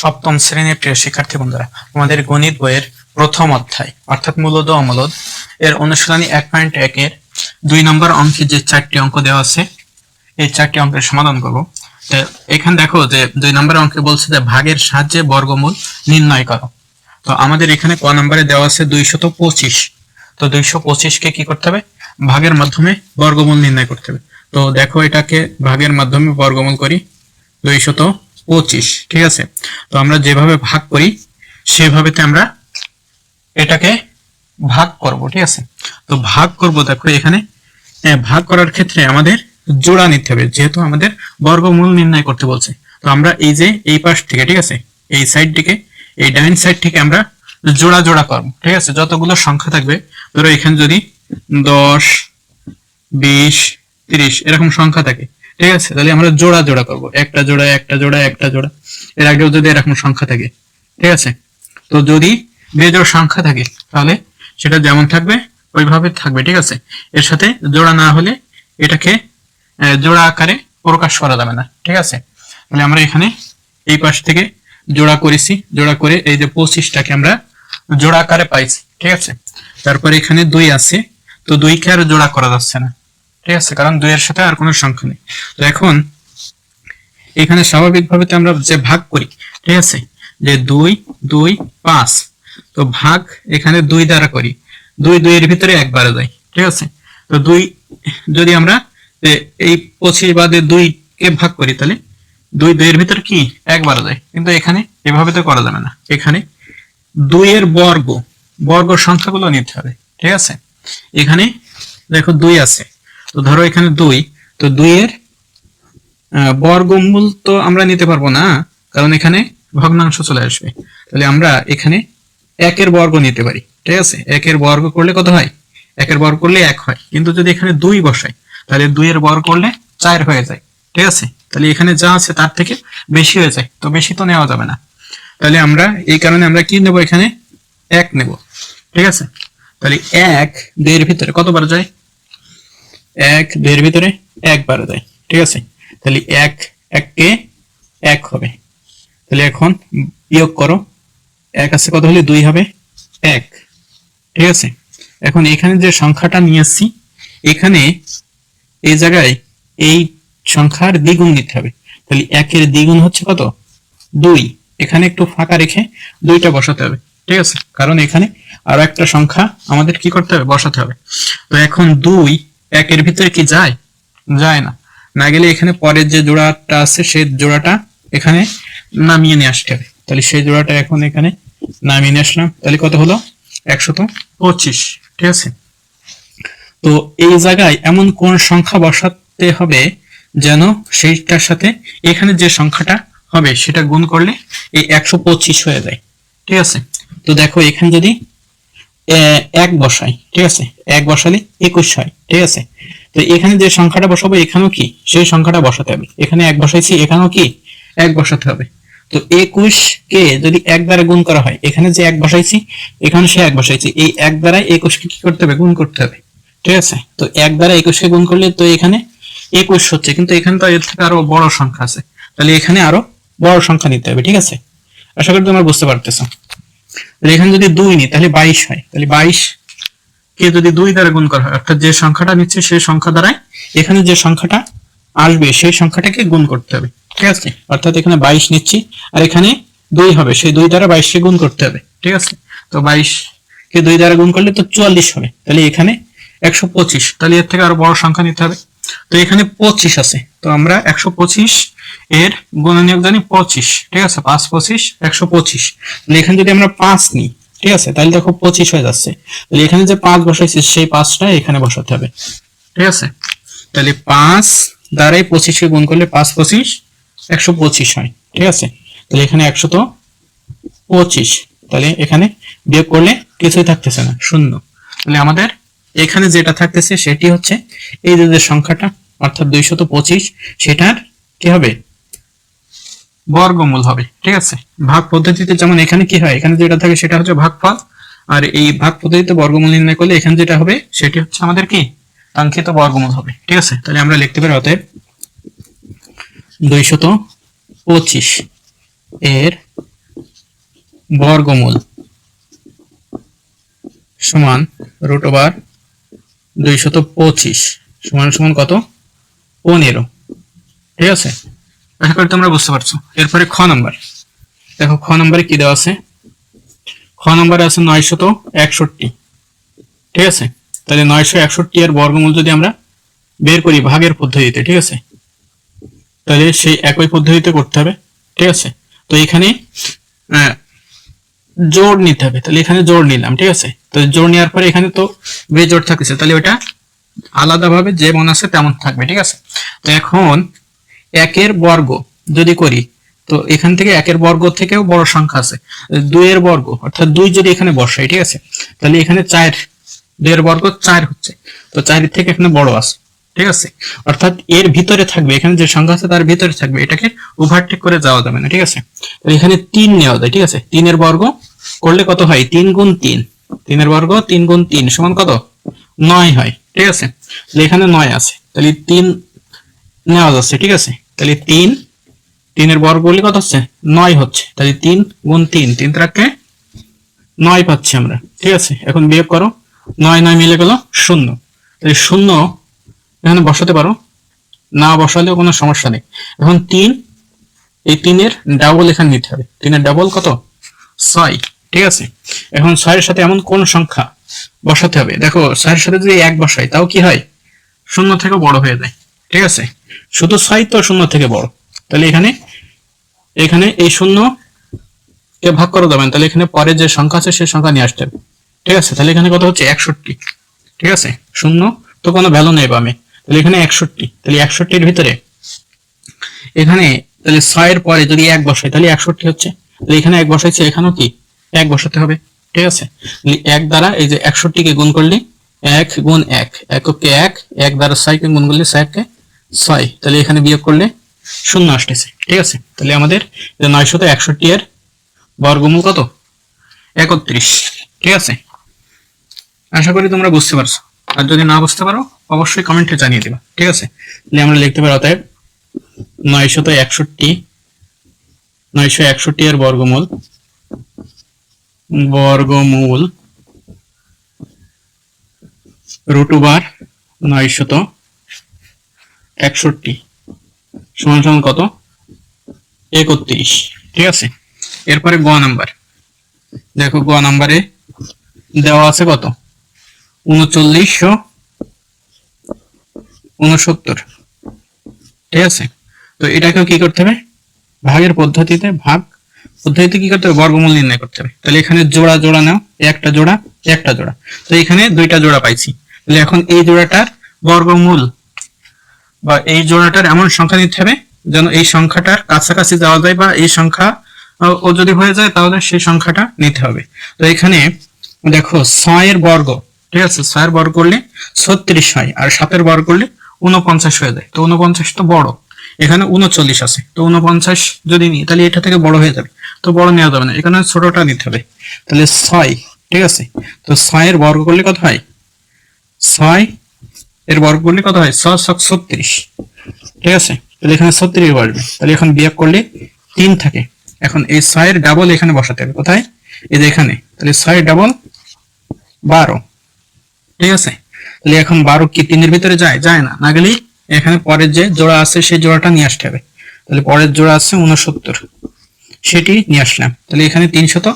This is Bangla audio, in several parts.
সপ্তম শ্রেণির প্রিয় শিক্ষার্থী বন্ধুরা আমাদের গণিত বইয়ের প্রথম অধ্যায়, অর্থাৎ মূলদ অমূলদ, এর অনুশীলনী এক পয়েন্ট একের দুই নম্বর অঙ্কে যে চারটি অঙ্ক দেওয়া আছে, এই চারটি অঙ্কের সমাধান করব। এখানে দেখো যে দুই নম্বর অঙ্কে বলছে যে ভাগের সাহায্যে বর্গমূল নির্ণয় করো। তো আমাদের এখানে ক নম্বরে দেওয়া আছে দুইশত পঁচিশ। তো দুইশো পঁচিশকে কি করতে হবে? ভাগের মাধ্যমে বর্গমূল নির্ণয় করতে হবে। তো দেখো এটাকে ভাগের মাধ্যমে বর্গমূল করি, দুইশত পঁচিশ, ঠিক আছে? তো আমরা যেভাবে ভাগ করি, সেভাবেতে আমরা এটাকে ভাগ করব, ঠিক আছে? তো ভাগ করব দেখো এখানে ভাগ করার ক্ষেত্রে আমাদের জোড়া নিতে হবে, যেহেতু আমাদের বর্গমূল নির্ণয় করতে বলছে। তো আমরা এই যে এই পাশ থেকে, ঠিক আছে? এই সাইড থেকে, এই ডাইন সাইড থেকে আমরা জোড়া জোড়া করব, ঠিক আছে? যতগুলো সংখ্যা থাকবে, ধরো এখানে যদি দশ, বিশ, তিরিশ, এরকম সংখ্যা থাকে ঠিক আছে? তাহলে আমরা জোড়া জোড়া করব। একটা জোড়া একটা জোড়া একটা জোড়া। এর আগেও যদি এরকম সংখ্যা থাকে, ঠিক আছে? তো যদি বেজোড় সংখ্যা থাকে, তাহলে সেটা যেমন থাকবে, ওইভাবে থাকবে, ঠিক আছে? এর সাথে জোড়া না হলে এটাকে জোড়া আকারে প্রকাশ করা যাবে না, ঠিক আছে? তাহলে আমরা এখানে এই পাশ থেকে জোড়া করেছি, জোড়া করে এই যে পঁচিশটাকে আমরা জোড়া আকারে পাইছি, ঠিক আছে? তারপরে এখানে দুই আছে, তো দুইকে আর জোড়া করা যাচ্ছে না। ঠিক আছে, কারণ দুইয়ের সাথে আর কোনো সংখ্যা নেই। তো এখন এখানে স্বাভাবিকভাবে তো আমরা যে ভাগ করি, ঠিক আছে, যে দুই দুই, পাঁচ, তো ভাগ এখানে দুই দ্বারা করি। দুই দুইয়ের ভিতরে একবারে যায় ঠিক আছে? তো দুই, যদি আমরা এই পঁচিশ বাদে দুই কে ভাগ করি তাহলে দুই দুইয়ের ভিতরে কি? একবারে যায় কিন্তু এখানে এভাবে তো করা যাবে না। এখানে দুইয়ের বর্গ বর্গ সংখ্যাগুলো নিতে হবে, ঠিক আছে? এখানে দেখো দুই আছে। তো ধরো এখানে দুই, তো দুইয়ের বর্গমূল তো আমরা নিতে পারব না, কারণ এখানে ভগ্নাংশ চলে আসবে। তাহলে আমরা এখানে একের বর্গ নিতে পারি, ঠিক আছে? একের বর্গ করলে কত হয়? একের বর্গ করলে এক হয়। কিন্তু যদি এখানে দুই বসাই, তাহলে দুইয়ের বর্গ করলে চার হয়ে যায়, ঠিক আছে? তাহলে এখানে যা আছে তার থেকে বেশি হয়ে যায়, তো বেশি তো নেওয়া যাবে না। তাহলে আমরা, এই কারণে আমরা কি নেব এখানে? এক নেব, ঠিক আছে? তাহলে এক দুইয়ের ভিতরে কতবার যায়? এক দুইয়ের ভিতরে একবার যায় ঠিক আছে? তাহলে এক এককে এক হবে। তাহলে এখন বিয়োগ করো। এক আছে কত হলে? দুই হবে। এক, ঠিক আছে? এখন এখানে যে সংখ্যাটা নিয়ে আসছি, এখানে এই জায়গায় এই সংখ্যার দ্বিগুণ নিতে হবে। তাহলে একের দ্বিগুণ হচ্ছে কত? দুই। এখানে একটু ফাঁকা রেখে দুইটা বসাতে হবে, ঠিক আছে? কারণ এখানে আরও একটা সংখ্যা আমাদের কি করতে হবে? বসাতে হবে। তো এখন দুই একের ভিতরে কি যায়? যায় না। না গেলে এখানে পরের যে জোড়াটা আছে সেই জোড়াটা এখানে নামিয়ে নিয়ে আসতে হবে। তাহলে সেই জোড়াটা এখন এখানে নামিয়ে নিয়ে আসলাম। তাহলে কত হলো? একশত পঁচিশ। ঠিক আছে? তো এই জায়গায় এমন কোন সংখ্যা বসাতে হবে যেন সেইটার সাথে এখানে যে সংখ্যাটা হবে, সেটা গুণ করলে এই একশো পঁচিশ হয়ে যায়। ঠিক আছে? তো দেখো, এখানে যদি এক বসাই, ঠিক আছে? এক বসালে একুশ হয়, ঠিক আছে? তো এখানে যে সংখ্যাটা বসাবো, এখানেও কি? সেই সংখ্যাটা বসাতে হবে। এখানে এক বসাইছি, এখানেও কি? এক বসাতে হবে। তো একুশ কে যদি এক দ্বারা গুণ করা হয়, এখানে যে এক বসাইছি, এখানে সে এক বসাইছি। এই এক দ্বারা একুশকে কি করতে হবে? গুণ করতে হবে, ঠিক আছে? তো এক দ্বারা একুশকে গুণ করলে তো এখানে একুশ হচ্ছে। কিন্তু এখানে তো এর থেকে আরও বড় সংখ্যা আছে। তাহলে এখানে আরও বড় সংখ্যা নিতে হবে, ঠিক আছে? আশা করি তোমরা বুঝতে পারতেছো। এখানে যদি দুই নিই, তাহলে বাইশ হয়। তাহলে বাইশ কে যদি দুই দ্বারা গুণ করা হয়, অর্থাৎ যে সংখ্যাটা নিচ্ছে সেই সংখ্যা দ্বারাই এখানে যে সংখ্যাটা আসবে, সেই সংখ্যাটাকে গুণ করতে হবে। ঠিক আছে? অর্থাৎ এখানে বাইশ নিচ্ছি, আর এখানে দুই হবে, সেই দুই দ্বারা বাইশকে গুণ করতে হবে। ঠিক আছে? তো বাইশ কে দুই দ্বারা গুণ করলে তো চুয়াল্লিশ হবে। তাহলে এখানে একশো পঁচিশ, তাহলে এর থেকে আরও বড় সংখ্যা নিতে হবে। তো এখানে পঁচিশ আছে। তো আমরা একশো পঁচিশ এর গুণনীয়ক জানি পঁচিশ, ঠিক আছে? পাঁচ, পঁচিশ, একশো পঁচিশ। এখানে যদি আমরা পাঁচ নিই, ঠিক আছে? তাহলে দেখো পঁচিশ হয়ে যাচ্ছে। তাহলে এখানে যে পাঁচ বসাইছি, সেই পাঁচটা এখানে বসাতে হবে, ঠিক আছে? তাহলে পাঁচ দ্বারাই পঁচিশকে গুণ করলে পাঁচ, পঁচিশ, একশো পঁচিশ হয়, ঠিক আছে? তাহলে এখানে একশো তো পঁচিশ। তাহলে এখানে বিয়োগ করলে কিছুই থাকতেছে না, শূন্য। তাহলে আমাদের এখানে যেটা থাকতেছে সেটি হচ্ছে এই যে সংখ্যাটা, অর্থাৎ দুইশত পঁচিশ, সেটার কি হবে? বর্গমূল হবে, ঠিক আছে? ভাগ পদ্ধতিতে যেমন এখানে কি হয়, এখানে যেটা থাকে সেটা হচ্ছে ভাগফল, আর এই ভাগ পদ্ধতিতে বর্গমূল নির্ণয় করলে এখানে যেটা হবে, সেটি হচ্ছে আমাদের কি? কাঙ্ক্ষিত বর্গমূল হবে, ঠিক আছে? তাহলে আমরা লিখতে পারি অতএব দুইশত পঁচিশ এর বর্গমূল সমান রুট ওভার দুইশত পঁচিশ সমান সমান কত? পনেরো। ঠিক আছে? আশা করি তোমরা বুঝতে পারছ। এরপরে খ নাম্বার। দেখো, খ নাম্বারে কি দেওয়া আছে? খ নাম্বারে আছে নয়শত একষট্টি। ঠিক আছে? তাহলে নয়শো একষট্টি এর বর্গমূল যদি আমরা বের করি ভাগের পদ্ধতিতে, ঠিক আছে? তাহলে সেই একই পদ্ধতিতে করতে হবে। ঠিক আছে? তো এখানে জোড় নিতে হবে। তাহলে এখানে জোর নিলাম, ঠিক আছে? তো জোড় নেওয়ার পরে এখানে তো বেজোড় থাকছে তাহলে ওটা আলাদাভাবে যেমন আছে তেমন থাকবে, ঠিক আছে? তো এখন একের বর্গ যদি করি, তো এখান থেকে একের বর্গ থেকেও বড় সংখ্যা আছে। দুইয়ের বর্গ, অর্থাৎ দুই যদি এখানে বসাই, ঠিক আছে? তাহলে এখানে চার, দুইয়ের বর্গ চার হচ্ছে। তো চারের থেকে এখানে বড় আছে, ঠিক আছে? অর্থাৎ এর ভিতরে থাকবে, এখানে যে সংখ্যা আছে তার ভিতরে থাকবে, এটাকে ওভারটেক করে যাওয়া যাবে না, ঠিক আছে? এখানে তিন নেওয়া যায়, ঠিক আছে? তিনের বর্গ করলে কত হয়? তিন গুণ তিন। তিনের বর্গ তিন গুণ তিন সমান কত? নয় হয়। ঠিক আছে? এখানে নয় আছে। তাহলে তিন নেওয়া যাচ্ছে, ঠিক আছে? তাহলে তিন, তিনের বর্গ করলে কত হচ্ছে? নয় হচ্ছে। তাহলে তিন গুণ তিন তিন ত্রাককে নয় পাচ্ছি আমরা। ঠিক আছে? এখন বিয়োগ করো। নয় নয় মিলে গেল শূন্য। তাহলে শূন্য এখানে বসাতে পারো। না বসালেও কোনো সমস্যা নেই। এখন তিন, এই তিনের ডাবল এখানে নিতে হবে। তিনের ডাবল কত? ছয়। ঠিক আছে? এখন ছয়ের সাথে এমন কোন সংখ্যা বসাতে হবে? দেখো ছয়ের সাথে যদি এক বসাই, তাও কি হয়? শূন্য থেকে বড় হয়ে যায়। ঠিক আছে? শুধু ছয় তো শূন্য থেকে বড়। তাহলে এখানে এখানে এই শূন্য কে ভাগ করা যাবে না তাহলে এখানে পরে যে সংখ্যা আছে, সেই সংখ্যা নিয়ে আসতে হবে। ঠিক আছে? তাহলে এখানে কত হচ্ছে? একষট্টি। ঠিক আছে? শূন্য তো কোনো ভ্যালু নেই বামে তাহলে এখানে একষট্টি। তাহলে একষট্টির ভিতরে এখানে, তাহলে ছয়ের পরে যদি এক বসাই, তাহলে একষট্টি হচ্ছে। তাহলে এখানে এক বসাইছে, এখানেও কি? এক বসাতে হবে, ঠিক আছে? এক দ্বারা এই যে একষট্টিকে গুণ করলে, এক গুণ এক, এককে এক এক দ্বারা ছয়কে গুণ করলে ছয়কে ছয়। তাহলে এখানে বিয়োগ করলে শূন্য আসতেছে, ঠিক আছে? তাহলে আমাদের নয়শত একষট্টি এর বর্গমূল কত? একত্রিশ, ঠিক আছে? আশা করি তোমরা বুঝতে পারছ। আর যদি না বুঝতে পারো, অবশ্যই কমেন্টে জানিয়ে দিবা, ঠিক আছে? তাহলে আমরা লিখতে পারি অতএব নয়শত একষট্টি, নয়শো একষট্টি এর বর্গমূল বর্গমূল রুট ওভার নয়শত একষট্টি সমান সমান কত? একত্রিশ। ঠিক আছে? এরপরে গ নাম্বার। দেখো গ নাম্বারে দেওয়া আছে কত? উনচল্লিশশো উনসত্তর। ঠিক আছে? তো এটাকেও কি করতে হবে? ভাগের পদ্ধতিতে ভাগ পদ্ধতিতে কি করতে হবে? বর্গমূল নির্ণয় করতে হবে। তাহলে এখানে জোড়া জোড়া নাও, একটা জোড়া একটা জোড়া। তো এখানে দুইটা জোড়া পাইছি। তাহলে এখন এই জোড়াটার বর্গমূল বা এই জোড়াটার এমন সংখ্যা নিতে হবে, যেন এই সংখ্যাটার কাছাকাছি যাওয়া যায় বা এই সংখ্যা ও যদি হয়ে যায়, তাহলে সেই সংখ্যাটা নিতে হবে। তো এখানে দেখো, ছয়ের বর্গ, ঠিক আছে? ছয়ের বর্গ করলে ছত্রিশ হয়, আর সাতের বর্গ করলে উনপঞ্চাশ হয়ে যায়। তো উনপঞ্চাশ তো বড়। এখানে উনচল্লিশ আছে। তো উনপঞ্চাশ যদি নিই, তাহলে এটা থেকে বড় হয়ে যাবে। তো বড় নেওয়া যাবে না। এখানে ছোটটা নিতে হবে। তাহলে ছয়, ঠিক আছে? তো ছয়ের বর্গ করলে কত হয়? ছয় এর বর্গ করলে কত হয়? ছয় ছক ছত্রিশ। ঠিক আছে? তাহলে এখানে ছত্রিশ বসবে তাহলে এখন বিয়োগ করলে তিন থাকে। এখন এই ছয়ের ডাবল এখানে বসাতে হবে। কোথায়? এই যে এখানে। তাহলে ছয় ডাবল বারো। ঠিক আছে? তাহলে এখন বারো কি তিনের ভিতরে যায়? যায় না। না গেলেই এখানে পরের যে জোড়া আছে, সেই জোড়াটা নিয়ে আসতে হবে। তাহলে পরের জোড়া আছে উনসত্তর সেটি নিয়ে আসলাম। তাহলে এখানে তিনশত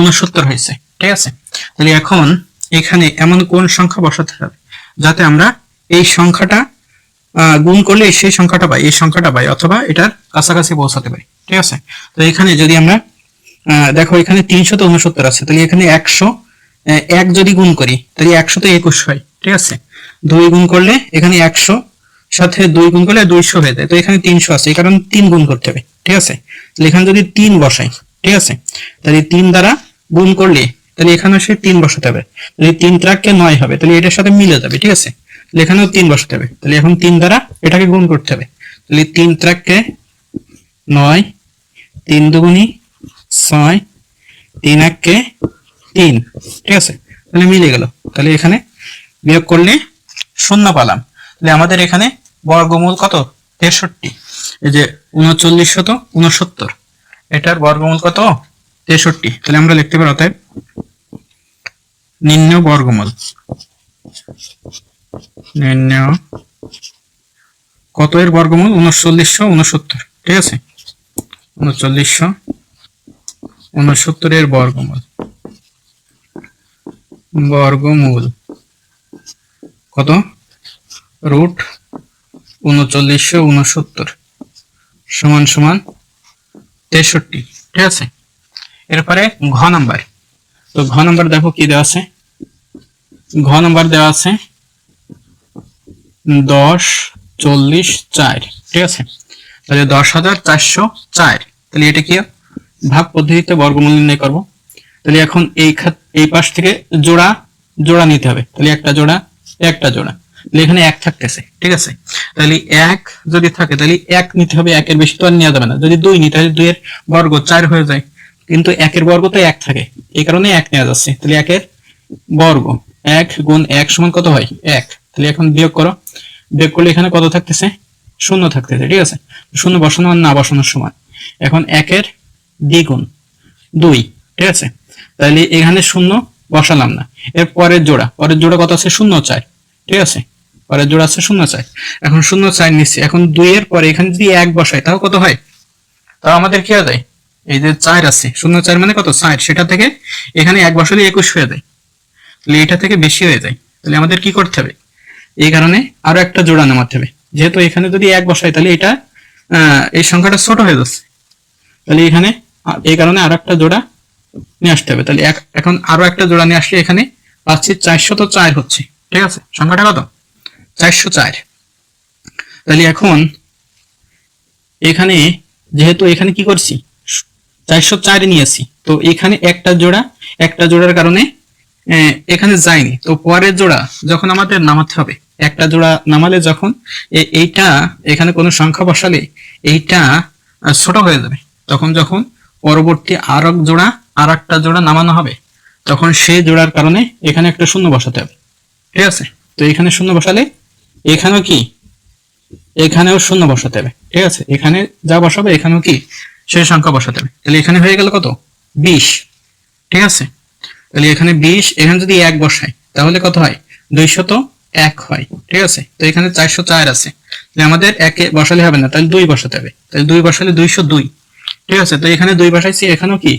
উনসত্তর হয়েছে। ঠিক আছে? তাহলে এখন এখানে এমন কোন সংখ্যা বসাতে হবে, যাতে আমরা এই সংখ্যাটা গুণ করলে সেই সংখ্যাটা পাই, এই সংখ্যাটা পাই, অথবা এটার কাছাকাছি পৌঁছাতে পারি। ঠিক আছে? তো এখানে যদি আমরা দেখো এখানে তিনশত উনসত্তর আছে। তাহলে এখানে একশো এক যদি গুণ করি, তাহলে একশো তো একুশ হয়। ঠিক আছে? দুই গুণ করলে এখানে একশো সাথে দুই গুণ করলে দুইশো হয়ে যায়। তো এখানে তিনশো আছে, এই কারণে তিন গুণ করতে হবে, ঠিক আছে? এখানে যদি তিন বসাই, ঠিক আছে? তাহলে তিন দ্বারা গুণ করলে, তাহলে এখানে সে তিন বসাতে হবে। তাহলে তিন ত্রাককে নয় হবে, তাহলে এটার সাথে মিলে যাবে, ঠিক আছে? এখানেও তিন বসাতে হবে, তাহলে এখন তিন দ্বারা এটাকে গুণ করতে হবে। তাহলে তিন ত্রাককে নয়, তিন দুগুণি ছয়, তিন এককে তিন, ঠিক আছে? তাহলে মিলে গেল। তাহলে এখানে বিয়োগ করলে শূন্য পালাম। তাহলে আমাদের এখানে বর্গমূল কত? তেষট্টি। এই যে উনচল্লিশ শত উনসত্তর। এটার বর্গমূল কত? তেষট্টি। তাহলে আমরা লিখতে পারি অতএব নিম্ন বর্গমূল। নিম্ন কত এর বর্গমূল উনচল্লিশশো উনসত্তর। ঠিক আছে? উনচল্লিশশো উনসত্তরের বর্গমূল। বর্গমূল কত? রুট উনচল্লিশশো উনসত্তর সমান সমান তেষট্টি, ঠিক আছে? এরপরে ঘ নাম্বার। তো ঘ নাম্বার দেখো কি দেওয়া আছে? ঘ নাম্বার দেওয়া আছে দশ চল্লিশ চার, ঠিক আছে? তাহলে দশ হাজার চারশো চার। তাহলে এটা কি? ভাগ পদ্ধতিতে বর্গমূল নির্ণয় করব। তাহলে এখন এই খাত এই পাশ থেকে জোড়া জোড়া নিতে হবে। তাহলে একটা জোড়া একটা জোড়া। এখানে এক থাকতেছে, ঠিক আছে? তাহলে এক যদি থাকে, তাহলে এক নিতে হবে, একের বেশি তো আর নেওয়া যাবে না। যদি দুই নিতে হয়, দুইয়ের বর্গ চার হয়ে যায়, কিন্তু একের বর্গ তো এক থাকে, এই কারণে এক নেওয়া যাচ্ছে। তাহলে একের বর্গ, এক গুণ এক সমান কত হয়? এক। তাহলে এখন বিয়োগ করো, বিয়োগ করলে এখানে কত থাকতেছে? শূন্য থাকতেছে, ঠিক আছে? শূন্য বসানো আর না বসানোর সমান। এখন একের দ্বিগুণ, দুই, ঠিক আছে? তাহলে এখানে শূন্য বসালাম না। এর পরের জোড়া পরের জোড়া কত আছে? শূন্য চার, ঠিক আছে? পরের জোড়া আছে, শূন্য চার এখন শূন্য চার নিচ্ছি। এখন দুই এর পরে এখানে যদি এক বসাই তাও কত হয়? তাও আমাদের কি হয়ে যায়? এই যে চার আছে, শূন্য চার মানে কত? চার সেটা থেকে এখানে এক বসালে একুশ হয়ে যায়। তাহলে এটা থেকে বেশি হয়ে যায়। তাহলে আমাদের কি করতে হবে? এই কারণে আরও একটা জোড়া নামাতে হবে। যেহেতু এখানে যদি এক বসাই, তাহলে এটা এই সংখ্যাটা ছোট হয়ে যাচ্ছে। তাহলে এখানে এই কারণে আরও একটা জোড়া নিয়ে আসতে হবে। তাহলে এখন আরও একটা জোড়া নিয়ে আসলে এখানে পাচ্ছি তো চার হচ্ছে। ঠিক আছে? সংখ্যাটা কত? চারশো চার। তাহলে এখন এখানে যেহেতু এখানে কি করছি? চারশো চার নিয়েছি তো এখানে একটা জোড়া, একটা জোড়ার কারণে এখানে যায়নি। তো পরের জোড়া যখন আমাদের নামাতে হবে, একটা জোড়া নামালে যখন এইটা এখানে কোনো সংখ্যা বসালে এইটা ছোট হয়ে যাবে। তখন যখন পরবর্তী আর জোড়া আর একটা জোড়া নামানো হবে, তখন সেই জোড়ার কারণে এখানে একটা শূন্য বসাতে হবে। ঠিক আছে? তো এখানে শূন্য বসালে এখানেও কি? এখানেও শূন্য বসাতে হবে। ঠিক আছে? এখানে যা বসাবে, এখানেও কি? সেই সংখ্যা বসাতে হবে। তাহলে এখানে হয়ে গেল কত? বিশ। ঠিক আছে? তাহলে এখানে বিশ, এখানে যদি এক বসাই, তাহলে কত হয়? দুইশত এক হয়। ঠিক আছে? তো এখানে চারশো চার আছে। তাহলে আমাদের একে বসালে হবে না, তাহলে দুই বসাতে হবে। তাহলে দুই বসালে দুইশো দুই। ঠিক আছে? তো এখানে দুই বসাইছি, এখানেও কি?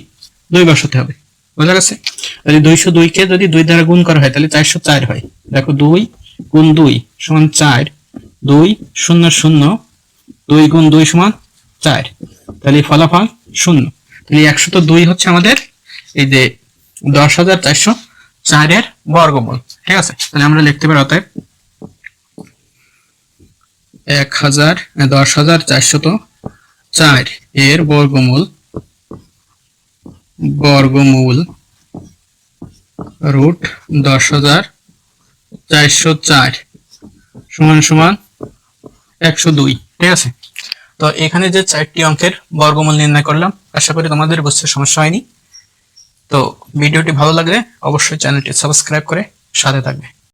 দুই বসাতে হবে। বোঝা গেছে? তাহলে দুইশো দুই কে যদি দুই দ্বারা গুণ করা হয়, তাহলে চারশো চার হয়। দেখো দুই গুণ দুই সমান চার, দুই শূন্য শূন্য, দুই গুণ দুই সমান চার। তাহলে ফলাফল শূন্য। তাহলে একশো তো দুই হচ্ছে আমাদের এই যে দশ হাজার চারশো চারের বর্গমূল। ঠিক আছে? তাহলে আমরা লিখতে পারি অতএব এক হাজার দশ হাজার চারশত চার এর বর্গমূল বর্গমূল রুট দশ হাজার চারশো চার। সমান সমান একশো দুই। ঠিক আছে? তো এখানে যে চারটি অঙ্কের বর্গমূল নির্ণয় করলাম, আশা করি তোমাদের বুঝতে সমস্যা হয়নি। তো ভিডিওটি ভালো লাগলে অবশ্যই চ্যানেলটি সাবস্ক্রাইব করে সাথে থাকবে।